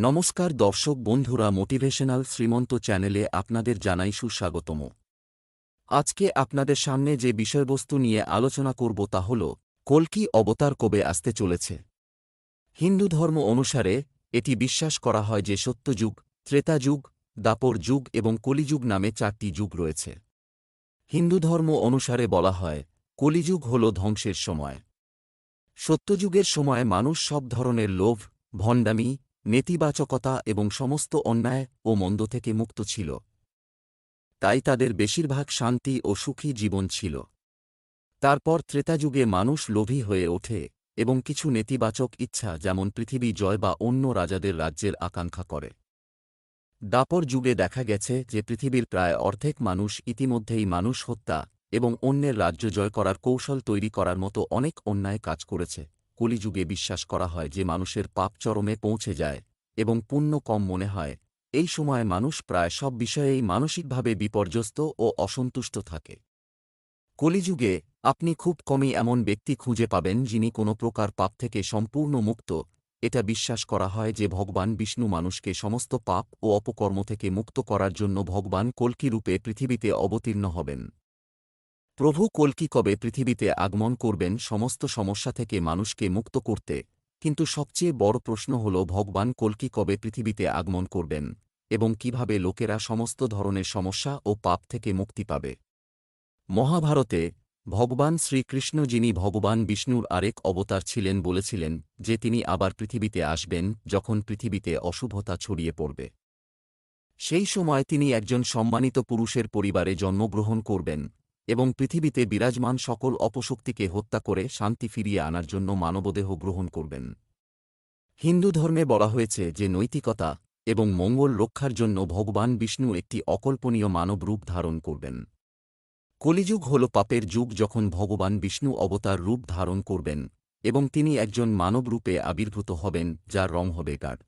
নমস্কার দর্শক বন্ধুরা মোটিভেশনাল শ্রীমন্ত চ্যানেলে আপনাদের জানাই সুস্বাগতম। আজকে আপনাদের সামনে যে বিষয়বস্তু নিয়ে আলোচনা করব তা হল কল্কি অবতার কবে আসতে চলেছে? হিন্দু ধর্ম অনুসারে, এটি বিশ্বাস করা হয় যে সত্যযুগ ত্রেতা যুগ দাপর যুগ এবং কলিযুগ নামে চারটি যুগ রয়েছে। হিন্দু ধর্ম অনুসারে বলা হয়, কলিযুগ হল ধ্বংসের সময়। সত্যযুগের সময় মানুষ সব ধরনের লোভ, ভণ্ডামি নেতিবাচকতা এবং সমস্ত অন্যায় ও মন্দ থেকে মুক্ত ছিল। তাই তাদের বেশিরভাগ শান্তি ও সুখী জীবন ছিল। তারপর ত্রেতাযুগে মানুষ লোভী হয়ে ওঠে এবং কিছু নেতিবাচক ইচ্ছা যেমন পৃথিবী জয় বা অন্য রাজাদের রাজ্যের আকাঙ্ক্ষা করে। দাপর যুগে দেখা গেছে যে পৃথিবীর প্রায় অর্ধেক মানুষ ইতিমধ্যেই মানুষ হত্যা এবং অন্যের রাজ্য জয় করার কৌশল তৈরি করার মতো অনেক অন্যায় কাজ করেছে। কলিযুগে বিশ্বাস করা হয় যে মানুষের পাপ চরমে পৌঁছে যায় এবং পুণ্য কম মনে হয়। এই সময় মানুষ প্রায় সব বিষয়েই মানসিকভাবে বিপর্যস্ত ও অসন্তুষ্ট থাকে। কলিযুগে আপনি খুব কমই এমন ব্যক্তি খুঁজে পাবেন যিনি কোনো প্রকার পাপ থেকে সম্পূর্ণ মুক্ত। এটা বিশ্বাস করা হয় যে ভগবান বিষ্ণু মানুষকে সমস্ত পাপ ও অপকর্ম থেকে মুক্ত করার জন্য ভগবান কল্কি রূপে পৃথিবীতে অবতীর্ণ হবেন। প্রভু কল্কি কবে পৃথিবীতে আগমন করবেন সমস্ত সমস্যা থেকে মানুষকে মুক্ত করতে কিন্তু সবচেয়ে বড় প্রশ্ন হল, ভগবান কল্কি কবে পৃথিবীতে আগমন করবেন? এবং কীভাবে লোকেরা সমস্ত ধরনের সমস্যা ও পাপ থেকে মুক্তি পাবে? মহাভারতে, ভগবান শ্রীকৃষ্ণ যিনি ভগবান বিষ্ণুর আরেক অবতার ছিলেন বলেছিলেন যে তিনি আবার পৃথিবীতে আসবেন যখন পৃথিবীতে অশুভতা ছড়িয়ে পড়বে। সেই সময় তিনি একজন সম্মানিত পুরুষের পরিবারে জন্মগ্রহণ করবেন। এবং পৃথিবীতে বিরাজমান সকল অপশক্তিকে হত্যা করে শান্তি ফিরিয়ে আনার জন্য মানবদেহ গ্রহণ করবেন। হিন্দু ধর্মে বলা হয়েছে যে নৈতিকতা এবং মঙ্গল রক্ষার জন্য ভগবান বিষ্ণু একটি অকল্পনীয় মানব রূপ ধারণ করবেন। কলিযুগ হল পাপের যুগ যখন ভগবান বিষ্ণু অবতার রূপ ধারণ করবেন এবং তিনি একজন মানব রূপে আবির্ভূত হবেন, যার রং হবে গাঢ়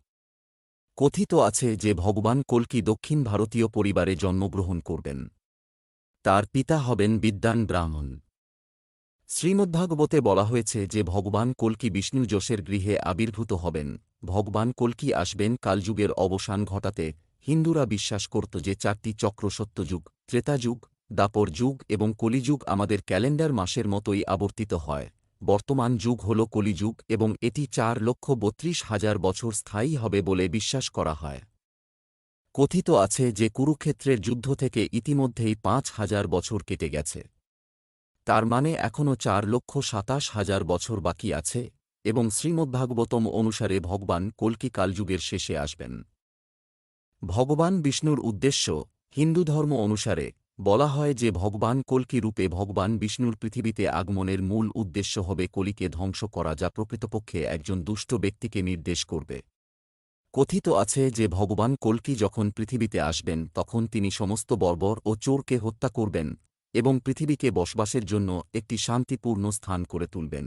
কথিত আছে যে ভগবান কল্কি দক্ষিণ ভারতীয় পরিবারে জন্মগ্রহণ করবেন। তার পিতা হবেন বিদ্যান ব্রাহ্মণ। শ্রীমদ্ভাগবতে বলা হয়েছে যে ভগবান কল্কি বিষ্ণু যশের গৃহে আবির্ভূত হবেন। ভগবান কল্কি আসবেন কালযুগের অবসান ঘটাতে। হিন্দুরা বিশ্বাস করত যে চারটি চক্র সত্যযুগ, ত্রেতাযুগ, দাপর যুগ এবং কলিযুগ আমাদের ক্যালেন্ডার মাসের মতোই আবর্তিত হয়। বর্তমান যুগ হল কলিযুগ এবং এটি চার লক্ষ বত্রিশ হাজার বছর স্থায়ী হবে বলে বিশ্বাস করা হয়। কথিত আছে যে কুরুক্ষেত্রের যুদ্ধ থেকে ইতিমধ্যেই পাঁচ হাজার বছর কেটে গেছে। তার মানে এখনও চার লক্ষ সাতাশ হাজার বছর বাকি আছে এবং শ্রীমদ্ভাগবতম অনুসারে ভগবান কল্কি কালযুগের শেষে আসবেন। ভগবান বিষ্ণুর উদ্দেশ্য, হিন্দু ধর্ম অনুসারে, বলা হয় যে ভগবান কল্কি রূপে ভগবান বিষ্ণুর পৃথিবীতে আগমনের মূল উদ্দেশ্য হবে কলিকে ধ্বংস করা যা প্রকৃতপক্ষে একজন দুষ্ট ব্যক্তিকে নির্দেশ করবে। কথিত আছে যে ভগবান কল্কি যখন পৃথিবীতে আসবেন, তখন তিনি সমস্ত বর্বর ও চোরকে হত্যা করবেন এবং পৃথিবীকে বসবাসের জন্য একটি শান্তিপূর্ণ স্থান করে তুলবেন।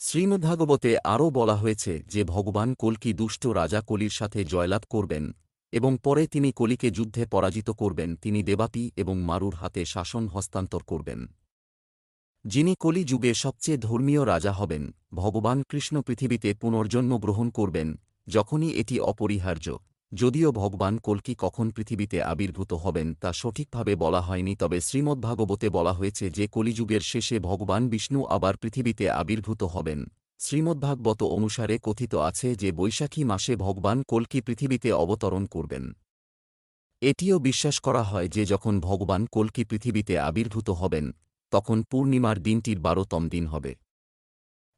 শ্রীমদ্ভাগবতে আরও বলা হয়েছে যে ভগবান কল্কি দুষ্ট রাজা কলির সাথে জয়লাভ করবেন এবং পরে তিনি কলিকে যুদ্ধে পরাজিত করবেন, তিনি দেবাপি এবং মারুর হাতে শাসন হস্তান্তর করবেন। যিনি কলি যুগে সবচেয়ে ধর্মীয় রাজা হবেন, ভগবান কৃষ্ণ পৃথিবীতে পুনর্জন্ম গ্রহণ করবেন যখনই এটি অপরিহার্য, যদিও ভগবান কল্কি কখন পৃথিবীতে আবির্ভূত হবেন তা সঠিকভাবে বলা হয়নি, তবে শ্রীমদ্ভাগবতে বলা হয়েছে যে কলিযুগের শেষে ভগবান বিষ্ণু আবার পৃথিবীতে আবির্ভূত হবেন। শ্রীমদ্ভাগবত অনুসারে কথিত আছে যে বৈশাখী মাসে ভগবান কল্কি পৃথিবীতে অবতরণ করবেন। এটিও বিশ্বাস করা হয় যে যখন ভগবান কল্কি পৃথিবীতে আবির্ভূত হবেন, তখন পূর্ণিমার দিনটির বারোতম দিন হবে।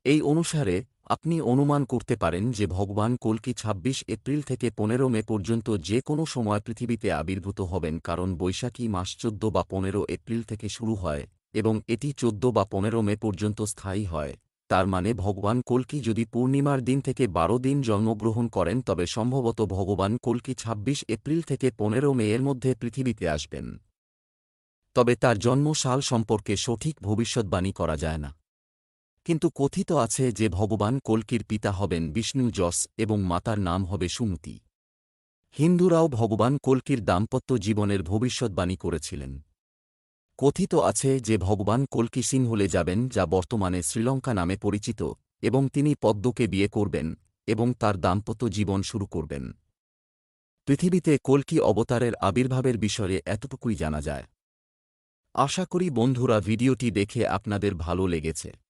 এই অনুসারে আপনি অনুমান করতে পারেন যে ভগবান কল্কি ২৬ এপ্রিল থেকে পনেরো মে পর্যন্ত যে কোনো সময় পৃথিবীতে আবির্ভূত হবেন কারণ বৈশাখী মাস চোদ্দ বা পনেরো এপ্রিল থেকে শুরু হয় এবং এটি চোদ্দ বা পনেরো মে পর্যন্ত স্থায়ী হয়। তার মানে ভগবান কল্কি যদি পূর্ণিমার দিন থেকে বারো দিন জন্মগ্রহণ করেন তবে সম্ভবত ভগবান কল্কি ২৬ এপ্রিল থেকে পনেরো মে এর মধ্যে পৃথিবীতে আসবেন। তবে তার জন্ম সাল সম্পর্কে সঠিক ভবিষ্যৎবাণী করা যায় না। কিন্তু কথিত আছে যে ভগবান কল্কির পিতা হবেন বিষ্ণু যশ এবং মাতার নাম হবে সুমতি। হিন্দুরাও ভগবান কল্কির দাম্পত্য জীবনের ভবিষ্যৎবাণী করেছিলেন। কথিত আছে যে ভগবান কল্কি সিংহলে যাবেন যা বর্তমানে শ্রীলঙ্কা নামে পরিচিত এবং তিনি পদ্মকে বিয়ে করবেন এবং তার দাম্পত্য জীবন শুরু করবেন। পৃথিবীতে কল্কি অবতারের আবির্ভাবের বিষয়ে এতটুকুই জানা যায়। আশা করি বন্ধুরা ভিডিওটি দেখে আপনাদের ভালো লেগেছে।